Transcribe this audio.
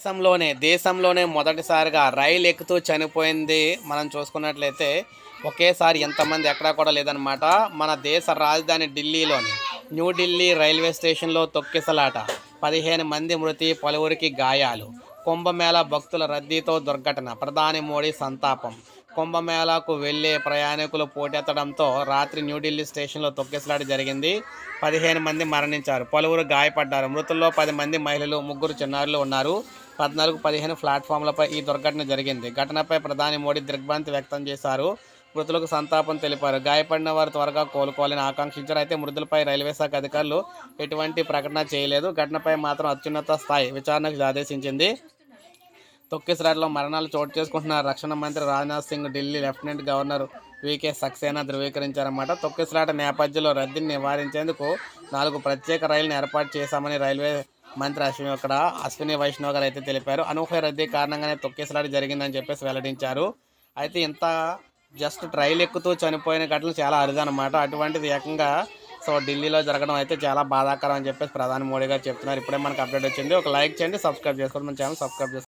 దేశంలోనే దేశంలోనే మొదటిసారిగా రైలు ఎక్కుతూ చనిపోయింది. మనం చూసుకున్నట్లయితే ఒకేసారి ఎంతమంది ఎక్కడా కూడా లేదనమాట మన దేశ రాజధాని ఢిల్లీలోని న్యూఢిల్లీ రైల్వే స్టేషన్లో తొక్కిసలాట. పదిహేను మంది మృతి పలువురికి గాయాలు. కుంభమేళ భక్తుల రద్దీతో దుర్ఘటన. ప్రధాని మోడీ సంతాపం. కుంభమేళాకు వెళ్ళే ప్రయాణికులు పోటెత్తడంతో రాత్రి న్యూఢిల్లీ స్టేషన్లో తొక్కిసలాట జరిగింది. పదిహేను మంది మరణించారు. పలువురు గాయపడ్డారు. మృతుల్లో పది మంది మహిళలు ముగ్గురు చిన్నారులు ఉన్నారు. పద్నాలుగు పదిహేను ప్లాట్ఫామ్లపై ఈ దుర్ఘటన జరిగింది. ఘటనపై ప్రధాని మోడీ దిగ్భ్రాంతి వ్యక్తం చేశారు. మృతులకు సంతాపం తెలిపారు. గాయపడిన వారు త్వరగా కోలుకోవాలని ఆకాంక్షించారు. అయితే మృతులపై రైల్వే శాఖ అధికారులు ఎటువంటి ప్రకటన చేయలేదు. ఘటనపై మాత్రం అత్యున్నత స్థాయి విచారణకు ఆదేశించింది. తొక్కిసలాటలో మరణాలు చోటు చేసుకుంటున్న రక్షణ మంత్రి Rajnath Singh Delhi lieutenant governor V K Saxena ధృవీకరించారన్నమాట. తొక్కిసలాట నేపథ్యంలో రద్దీని నివారించేందుకు నాలుగు ప్రత్యేక రైళ్ళను ఏర్పాటు చేశామని రైల్వే మంత్రి అశ్విని అక్కడ అశ్విని వైష్ణవ్ గారు అయితే తెలిపారు. అనూహ్య రద్దీ కారణంగానే తొక్కేసలాడి జరిగిందని చెప్పేసి వెల్లడించారు. అయితే ఇంత జస్ట్ ట్రైల్ ఎక్కుతూ చనిపోయిన ఘటనలు చాలా అరుదనమాట అటువంటిది ఏకంగా సో ఢిల్లీలో జరగడం అయితే చాలా బాధాకరం అని చెప్పేసి ప్రధాని మోడీ గారు చెప్తున్నారు. ఇప్పుడే మనకు అప్డేట్ వచ్చింది. ఒక లైక్ చేయండి సబ్స్క్రైబ్ చేసుకోండి. మన ఛానల్ సబ్స్క్రైబ్ చేసుకోండి.